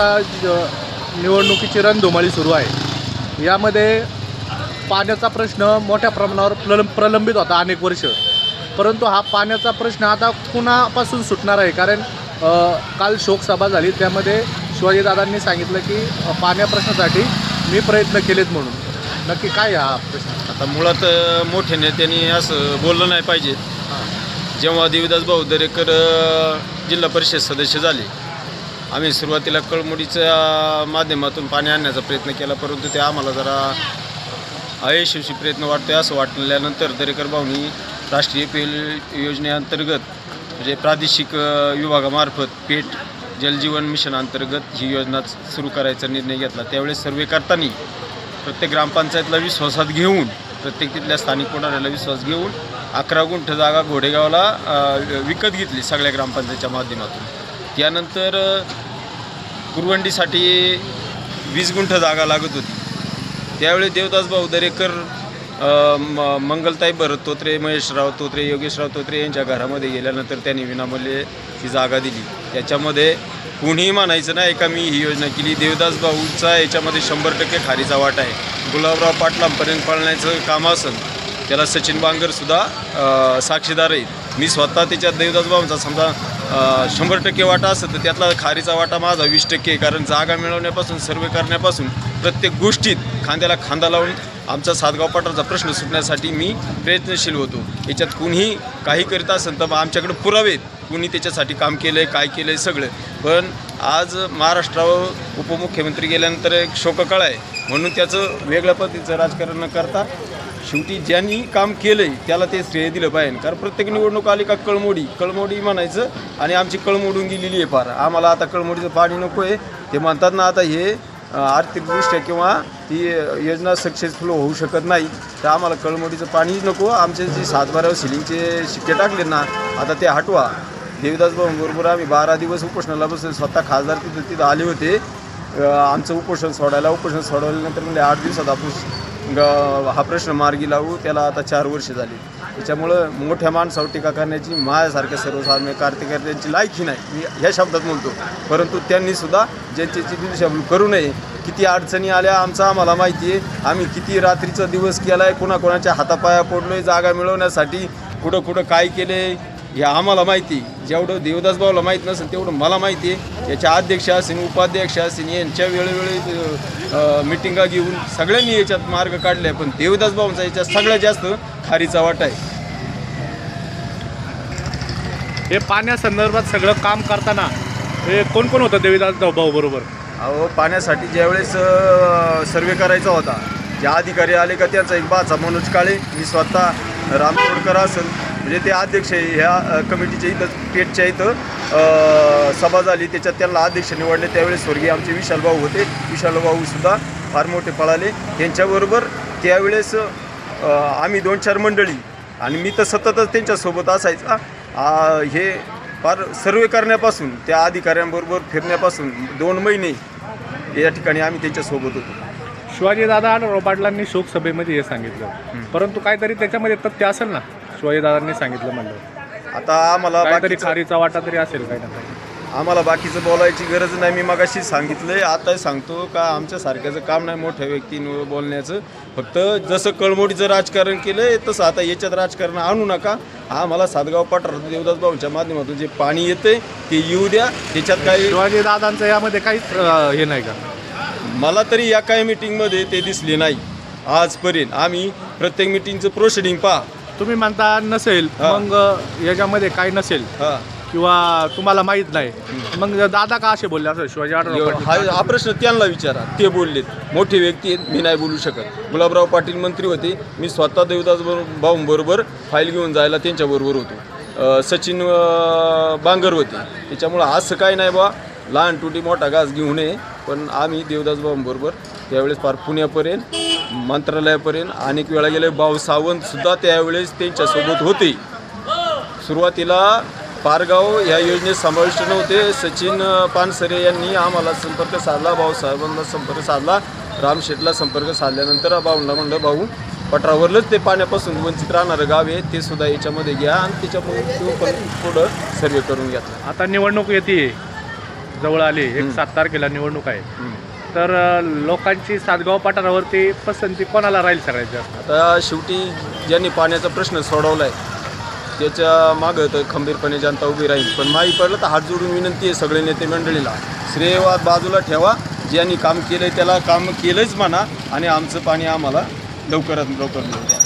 आता निवडणुकीची रणधुमाळी सुरू आहे. यामध्ये पाण्याचा प्रश्न मोठ्या प्रमाणावर प्रल प्रलंबित होता अनेक वर्ष. परंतु हा पाण्याचा प्रश्न आता कुणापासून सुटणार आहे? कारण काल शोकसभा झाली. त्यामध्ये शिवाजीदादांनी सांगितलं की पाण्या प्रश्नासाठी मी प्रयत्न केलेत म्हणून. नक्की काय हा प्रश्न? आता मुळात अ, मोठ्या नेत्यांनी असं बोललं नाही पाहिजे. जेव्हा देवीदास भाऊ दरेकर जिल्हा परिषद सदस्य झाले आम्ही सुरुवातीला कळमुडीच्या माध्यमातून पाणी आणण्याचा प्रयत्न केला परंतु ते आम्हाला जरा अयशस्वी प्रयत्न वाटतोय असं वाटल्यानंतर दरेकर भाऊनी राष्ट्रीय पेल योजनेअंतर्गत म्हणजे प्रादेशिक विभागामार्फत पेट जलजीवन मिशन अंतर्गत ही योजना सुरू करायचा निर्णय घेतला. त्यावेळेस सर्वे करताना प्रत्येक ग्रामपंचायतला विश्वासात घेऊन प्रत्येक तिथल्या स्थानिक पुढाऱ्याला विश्वास घेऊन अकरा गुंठ जागा घोडेगावला विकत घेतली सगळ्या ग्रामपंचायतच्या माध्यमातून. त्यानंतर कुरवंडीसाठी वीस गुंठ जागा लागत होती. त्यावेळी देवदास भाऊ दरेकर म- मंगलताई भरत तोत्रे महेशराव तोत्रे योगेशराव तोत्रे यांच्या घरामध्ये गेल्यानंतर त्यांनी विनामूल्य ही जागा दिली. त्याच्यामध्ये कुणीही मानायचं नाही का मी ही योजना केली. देवदास भाऊचा याच्यामध्ये शंभर टक्के खारीचा वाट आहे. गुलाबराव पाटलांपर्यंत पाळण्याचं काम असेल त्याला सचिन बांगरसुद्धा साक्षीदार आहे मी स्वतः त्याच्यात देवदास भाऊंचा समजा शंभर टक्के वाटा असेल तर त्यातला खारीचा वाटा माझा वीस टक्के कारण जागा मिळवण्यापासून सर्वे करण्यापासून प्रत्येक गोष्टीत खांद्याला खांदा लावून आमचा सातगाव पाटाचा प्रश्न सुटण्यासाठी मी प्रयत्नशील होतो. याच्यात कुणीही काही करीत असेल तर आमच्याकडे पुरावेत कुणी त्याच्यासाठी काम केलं आहे काय केलं आहे सगळं. पण आज महाराष्ट्रावर उपमुख्यमंत्री गेल्यानंतर एक शोककळ आहे. म्हणून त्याचं वेगळ्या पद्धतीचं राजकारण न करता शेवटी ज्यांनी काम केलं आहे त्याला ते श्रेय दिलं पाहिजे कारण प्रत्येक निवडणूक आली का कळमोडी. कळमोडी म्हणायचं आणि आमची कळमोडून गेलेली आहे फार. आम्हाला आता कळमोडीचं पाणी नको आहे ते म्हणतात ना आता हे आर्थिकदृष्ट्या किंवा ती योजना सक्सेसफुल होऊ शकत नाही. तर आम्हाला कळमोडीचं पाणीच नको. आमचे जे सातबाऱ्यावर सिलिंगचे शिक्के टाकले ना आता ते हटवा. देवदास बरोबर आम्ही बारा दिवस उपोषणाला बसून स्वतः खासदार तिथं तिथं आले होते. आमचं उपोषण सोडायला उपोषण सोडवल्यानंतर म्हणजे आठ दिवसात आपण ग- हा प्रश्न मार्गी लावू त्याला आता चार वर्ष झाली. त्याच्यामुळं मोठ्या माणसावर टीका करण्याची माझ्यासारख्या सर्वसामान्य कार्यकर्त्यांची लायकी नाही. मी ह्या शब्दात म्हणतो परंतु त्यांनी सुद्धा ज्यांची दिशाभूल करू नये किती अडचणी आल्या आमचं आम्हाला माहिती आहे आम्ही किती रात्रीचा दिवस केला आहे कोणाकोणाच्या हातापाया पडलोय जागा मिळवण्यासाठी कुठं कुठं काय केले हे आम्हाला माहिती जेवढं देवदास भाऊला माहीत नसेल तेवढं मला माहिती आहे. याच्या अध्यक्ष असेल उपाध्यक्ष असेल यांच्या वेळोवेळी मिटिंगा घेऊन सगळ्यांनी याच्यात मार्ग काढले पण देवदास भाऊंचा याच्यात सगळ्यात जास्त खारीचा वाटा आहे. हे पाण्यासंदर्भात सगळं काम करताना हे कोण कोण होतं देवीदास भाऊ बरोबर? अहो पाण्यासाठी ज्यावेळेस अ, सर्वे करायचा होता ज्या अधिकारी आले का त्यांचा एक बाचा मनोज काळे मी स्वतः राम तोडकर असेल म्हणजे ते अध्यक्ष ह्या कमिटीच्या इथं पेटच्या इथं सभा झाली त्याच्यात त्यांना अध्यक्ष निवडले. त्यावेळेस स्वर्गीय आमचे विशाल भाऊ होते. विशाल भाऊसुद्धा फार मोठे पळाले त्यांच्याबरोबर त्यावेळेस आम्ही दोन चार मंडळी आणि मी तर सततच त्यांच्यासोबत असायचा. हे फार सर्वे करण्यापासून त्या अधिकाऱ्यांबरोबर फिरण्यापासून दोन महिने या ठिकाणी आम्ही त्यांच्यासोबत होतो. शिवाजीदादा आढळराव पाटलांनी शोकसभेमध्ये हे सांगितलं. परंतु काहीतरी त्याच्यामध्ये तथ्य असेल ना? शिवाजीदादांनी सांगितलं म्हणलं. आता आम्हाला काहीतरी बाकीचं खारीचा वाटा तरी असेल काही ना काही. आम्हाला बाकीचं बोलायची गरज नाही. मी मगाशी सांगितलंय आता सांगतो का आमच्या सारख्याचं काम नाही मोठ्या व्यक्तींवर बोलण्याचं. फक्त जसं कळमोडीचं राजकारण केलं तसं आता याच्यात राजकारण आणू नका. आम्हाला सातगाव पठार देवदास भाऊच्या माध्यमातून जे पाणी येते ते येऊ द्या. त्याच्यात काही शिवाजीदादांचं यामध्ये काहीच अं, हे नाही का? मला तरी या काही मिटिंगमध्ये ते दिसले नाही. आजपर्यंत आम्ही प्रत्येक मिटिंगचं प्रोसिडिंग पहा. तुम्ही म्हणता नसेल हा. मग याच्यामध्ये काही नसेल? हा. किंवा तुम्हाला माहीत नाही. मग दादा का असे बोलले? असं शिवाजी आढळराव पाटील हा हा प्रश्न त्यांना विचारा. ते बोललेत. मोठे व्यक्ती आहेत मी नाही बोलू शकत. गुलाबराव पाटील मंत्री होते. मी स्वतः देवदास भाऊंबरोबर फाईल घेऊन जायला त्यांच्याबरोबर होतो. अ, सचिन अ, बांगर होते. त्याच्यामुळं असं काय नाही बा लहान तुटी मोठा घास घेऊ नये. पण आम्ही देवदास भाऊंबरोबर त्यावेळेस फार पुण्यापर्यंत मंत्रालयापर्यंत अनेक वेळा गेले. भाऊ सावंतसुद्धा त्यावेळेस त्यांच्यासोबत होते. सुरुवातीला पारगाव या योजनेत समाविष्ट नव्हते. सचिन पानसरे यांनी आम्हाला संपर्क साधला. भाऊसाहेबांना संपर्क साधला. रामशेठला संपर्क साधल्यानंतर भाऊंना म्हणलं भाऊ पठारावरलंच ते पाण्यापासून वंचित राहणारं गाव आहे. ते सुद्धा याच्यामध्ये घ्या आणि त्याच्यामुळे तो पण पुढं सर्वे करून घेतला आता निवडणूक येते. जवळ आली. एक. सात तारखेला निवडणूक आहे. तर लोकांची सातगाव पठारावरती पसंती कोणाला राहील सगळ्यात जास्त? आता शेवटी ज्यांनी पाण्याचा प्रश्न सोडवला आहे त्याच्या मागं तर खंबीरपणे जनता उभी राहील. पण माही पडलं तर हात जोडून विनंती आहे सगळे नेते मंडळीला. श्रेयवाद बाजूला ठेवा ज्यांनी काम केलं आहे त्याला काम केलंच म्हणा आणि आमचं पाणी आम्हाला लवकरात लवकर मिळू द्या.